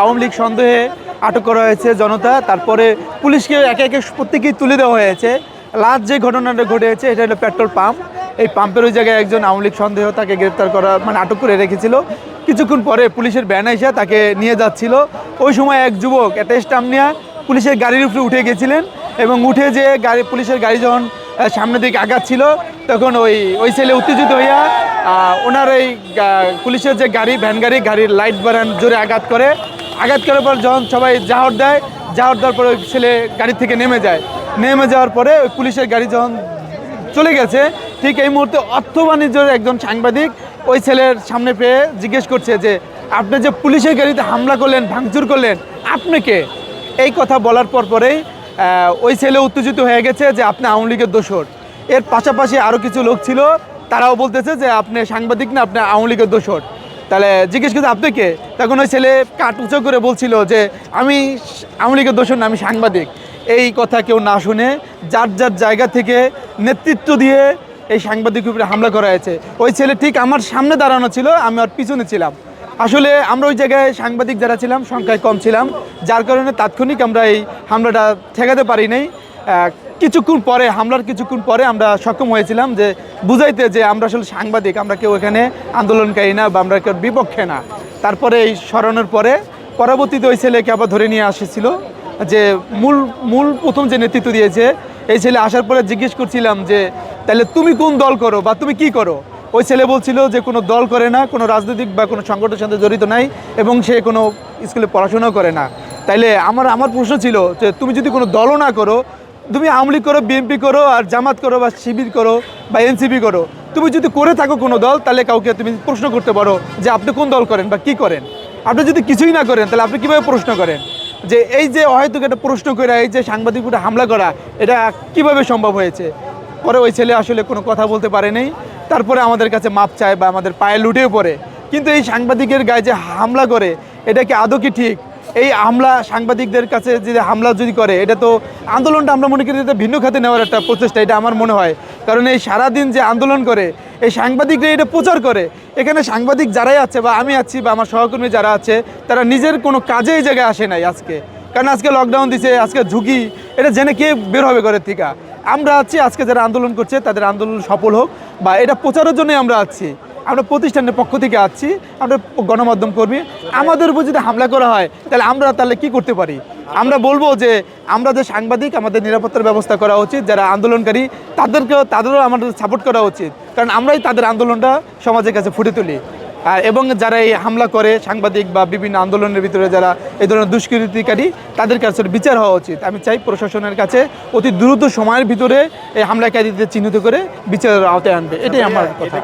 আওয়ামী লীগ সন্দেহে আটক করা হয়েছে জনতা, তারপরে পুলিশকে একে একে প্রত্যেকেই তুলে দেওয়া হয়েছে। লাস্ট যে ঘটনাটা ঘটেছে, এটা হলো পেট্রোল পাম্প। এই পাম্পের ওই জায়গায় একজন আওয়ামী লীগ সন্দেহ তাকে গ্রেপ্তার করা মানে আটক করে রেখেছিল। কিছুক্ষণ পরে পুলিশের ব্যান এসে তাকে নিয়ে যাচ্ছিল। ওই সময় এক যুবক একটা স্টাম্প নিয়ে পুলিশের গাড়ির উপরে উঠে গেছিলেন এবং উঠে যে গাড়ি, পুলিশের গাড়ি যখন সামনের দিকে আগাচ্ছিল, তখন ওই ওই ছেলে উত্তেজিত হইয়া ওনার এই পুলিশের যে গাড়ি, ভ্যান গাড়ি, গাড়ির লাইট বাড়ান জোরে আঘাত করে। আঘাত করার পর যখন সবাই জাহর দেয়, জাহর দেওয়ার পরে ওই ছেলে গাড়ি থেকে নেমে যায়। নেমে যাওয়ার পরে ওই পুলিশের গাড়ি যখন চলে গেছে, ঠিক এই মুহূর্তে অর্থ বাণিজ্যের একজন সাংবাদিক ওই ছেলের সামনে পেয়ে জিজ্ঞেস করছে যে, আপনি যে পুলিশের গাড়িতে হামলা করলেন, ভাঙচুর করলেন, আপনি কে? এই কথা বলার পর পরেই ওই ছেলে উত্তেজিত হয়ে গেছে যে, আপনি আওয়ামী লীগের দোষর। এর পাশাপাশি আরও কিছু লোক ছিল, তারাও বলতেছে যে, আপনি সাংবাদিক না, আপনি আওয়ামী লীগের দোষর। তাহলে জিজ্ঞেস করছে, আপনি কে? তখন ওই ছেলে কাট উঁচু করে বলছিল যে, আমি আওয়ামী লীগের দোষর না, আমি সাংবাদিক। এই কথা কেউ না শুনে যার যার জায়গা থেকে নেতৃত্ব দিয়ে এই সাংবাদিকের উপরে হামলা করা হয়েছে। ওই ছেলে ঠিক আমার সামনে দাঁড়ানো ছিল, আমি ওর পিছনে ছিলাম। আসলে আমরা ওই জায়গায় সাংবাদিক যারা ছিলাম, সংখ্যায় কম ছিলাম। যার কারণে তাৎক্ষণিক আমরা এই হামলাটা ঠেকাতে পারি নাই। কিছুক্ষণ পরে, হামলার কিছুক্ষণ পরে আমরা সক্ষম হয়েছিলাম যে বুঝাইতে যে আমরা আসলে সাংবাদিক, আমরা কেউ এখানে আন্দোলনকারী না বা আমরা কেউ বিপক্ষে না। তারপরে এই স্মরণের পরে পরবর্তীতে ওই ছেলেকে আবার ধরে নিয়ে আসেছিল যে মূল মূল প্রথম যে নেতৃত্ব দিয়েছে, এই ছেলে আসার পরে জিজ্ঞেস করছিলাম যে তাহলে তুমি কোন দল করো বা তুমি কি করো? ওই ছেলে বলছিল যে, কোনো দল করে না, কোনো রাজনৈতিক বা কোনো সংগঠনের সাথে জড়িত নাই এবং সে কোনো স্কুলে পড়াশোনাও করে না। তাইলে আমার আমার প্রশ্ন ছিল যে, তুমি যদি কোনো দলও না করো তুমি আওয়ামী করো বিএনপি করো, আর জামাত করো, বা শিবির করো, বা এনসিপি করো, তুমি যদি করে থাকো কোনো দল, তাহলে কাউকে তুমি প্রশ্ন করতে পারো যে আপনি কোন দল করেন বা কি করেন। আপনি যদি কিছুই না করেন, তাহলে আপনি কীভাবে প্রশ্ন করেন? যে এই যে হয়তো একটা প্রশ্ন করে এই যে সাংবাদিক হামলা করা, এটা কীভাবে সম্ভব হয়েছে? পরে ওই ছেলে আসলে কোনো কথা বলতে পারেনি তারপরে আমাদের কাছে মাপ চায় বা আমাদের পায়ে লুটেও পড়ে। কিন্তু এই সাংবাদিকের গায়ে যে হামলা করে, এটা কি আদৌ কি ঠিক? এই হামলা সাংবাদিকদের কাছে যে হামলা যদি করে, এটা তো আন্দোলনটা আমরা মনে করি এটা ভিন্ন খাতে নেওয়ার একটা প্রচেষ্টা, এটা আমার মনে হয়। কারণ এই সারাদিন যে আন্দোলন করে, এই সাংবাদিকরা এটা প্রচার করে। এখানে সাংবাদিক যারাই আছে বা আমি আছি বা আমার সহকর্মী যারা আছে, তারা নিজের কোনো কাজে এই জায়গায় আসে নাই আজকে। কারণ আজকে লকডাউন দিছে, আজকে ঝুঁকি, এটা জেনে কে বের হবে ঘরের থেকে? আমরা আছি, আজকে যারা আন্দোলন করছে, তাদের আন্দোলন সফল হোক বা এটা প্রচারের জন্যই আমরা আছি। আমরা প্রতিষ্ঠানের পক্ষ থেকে আছি আমরা গণমাধ্যম কর্মী, আমাদের উপর যদি হামলা করা হয়, তাহলে আমরা তাহলে কি করতে পারি? আমরা বলব যে আমরা যে সাংবাদিক, আমাদের নিরাপত্তার ব্যবস্থা করা উচিত, যারা আন্দোলনকারী, তাদেরকেও, তাদেরও আমাদের সাপোর্ট করা উচিত। কারণ আমরাই তাদের আন্দোলনটা সমাজের কাছে ফুটে তুলি। এবং যারা এই হামলা করে, সাংবাদিক বা বিভিন্ন আন্দোলনের ভিতরে যারা এই ধরনের দুষ্কৃতিকারী, তাদের কাছে বিচার হওয়া উচিত। আমি চাই প্রশাসনের কাছে অতি দ্রুত সময়ের ভিতরে এই হামলাকারীদের চিহ্নিত করে বিচারের আওতায় আনবে। এটাই আমার কথা।